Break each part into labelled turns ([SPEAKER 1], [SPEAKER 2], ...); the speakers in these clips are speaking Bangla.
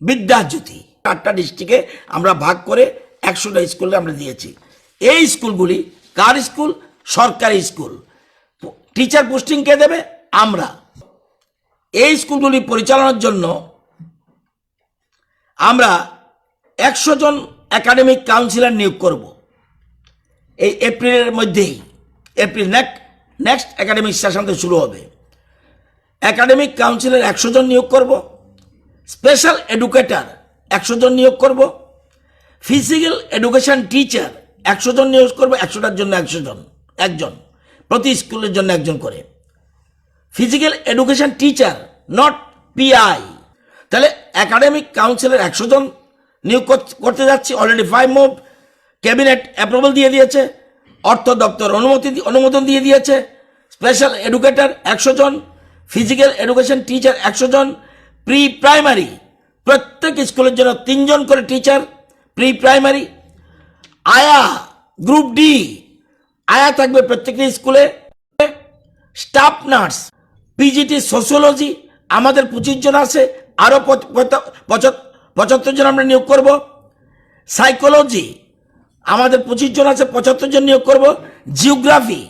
[SPEAKER 1] বিদ্যাজ্যোতি। আটটা ডিস্ট্রিক্টে আমরা ভাগ করে একশোটা স্কুলে আমরা দিয়েছি। এই স্কুলগুলি কার স্কুল সরকারি স্কুল টিচার পোস্টিং কে দেবে? আমরা। এই স্কুলগুলি পরিচালনার জন্য আমরা একশো জন একাডেমিক কাউন্সিলর নিয়োগ করব। এই এপ্রিলের মধ্যেই। April next next academic session শুরু হবে। একাডেমিক কাউন্সিলর একশো জন নিয়োগ করব। স্পেশাল এডুকেটর একশো জন নিয়োগ করব। ফিজিক্যাল এডুকেশন টিচার একশো জন নিয়োগ করব, একশোটার জন্য একশো জন একজন। প্রতি স্কুলের জন্য একজন করে। Physical education teacher not PI তাহলে একাডেমিক কাউন্সিলের একশো জন নিয়োগ কর- করতে যাচ্ছি। Already five move cabinet approval দিয়ে দিয়েছে। অর্থ দপ্তর অনুমতি অনুমোদন দিয়ে দিয়েছে। স্পেশাল এডুকেটর একশো জন ফিজিক্যাল এডুকেশন টিচার একশো জন প্রি প্রাইমারি প্রত্যেক স্কুলের জন্য তিনজন করে টিচার প্রি প্রাইমারি আয়া গ্রুপ ডি আয়া থাকবে প্রত্যেকটি স্কুলে। স্টাফ নার্স পিজিটি সোশিওলজি আমাদের পঁচিশ জন আছে আরও পঁচাত্তর জন আমরা নিয়োগ করব। সাইকোলজি আমাদের পঁচিশ জন আছে, পঁচাত্তর জন নিয়োগ করব। জিওগ্রাফি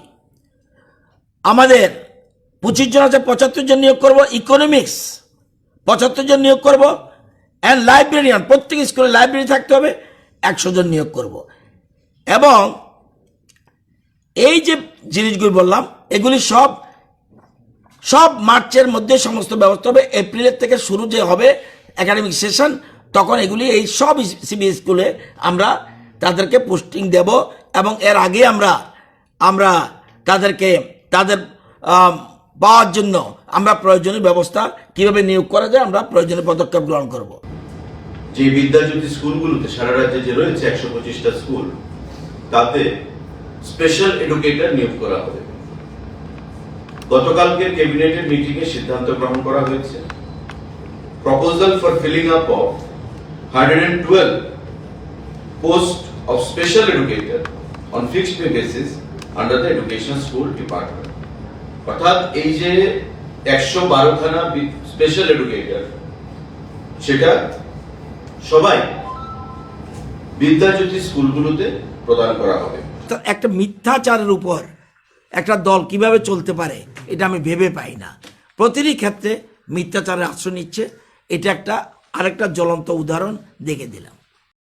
[SPEAKER 1] আমাদের পঁচিশ জন আছে, পঁচাত্তর জন নিয়োগ করব। ইকোনমিক্স পঁচাত্তর জন নিয়োগ করব অ্যান্ড লাইব্রেরিয়ান প্রত্যেক স্কুলে লাইব্রেরি থাকতে হবে, একশো জন নিয়োগ করব। এবং এই যে জিনিসগুলি বললাম, এগুলি সব সব মার্চের মধ্যে সমস্ত ব্যবস্থা হবে, এপ্রিলের থেকে শুরু যে হবে একাডেমিক সেশন তখন এগুলি এই সব সিবি স্কুলে আমরা তাদেরকে পোস্টিং দেব, এবং এর আগে আমরা আমরা তাদেরকে, তাদের পাওয়ার জন্য আমরা প্রয়োজনীয় ব্যবস্থা কীভাবে নিয়োগ করা যায় আমরা প্রয়োজনীয় পদক্ষেপ গ্রহণ করব।
[SPEAKER 2] যে বিদ্যাজ্যোতি স্কুলগুলোতে সারা রাজ্যে যে রয়েছে একশো পঁচিশটা স্কুল, তাতে স্পেশাল এডুকেটর নিয়োগ করা হবে। গতকালকে ক্যাবিনেটের মিটিং এ সিদ্ধান্ত গ্রহণ করা হয়েছে। Proposal for filling up of hundred and twelve post of special educator on fixed pay basis under the education school department অর্থাৎ এই যে একশো বারোখানা স্পেশাল এডুকেটর সেটা সবাই বিদ্যাজ্যোতি স্কুলগুলোতে প্রদান করা হবে।
[SPEAKER 1] একটা মিথ্যাচারের উপর একটা দল কীভাবে চলতে পারে, এটা আমি ভেবে পাই না। প্রতিটি ক্ষেত্রে মিথ্যাচারের আশ্রয় নিচ্ছে। এটা একটা আরেকটা জ্বলন্ত উদাহরণ দেখে দিলাম।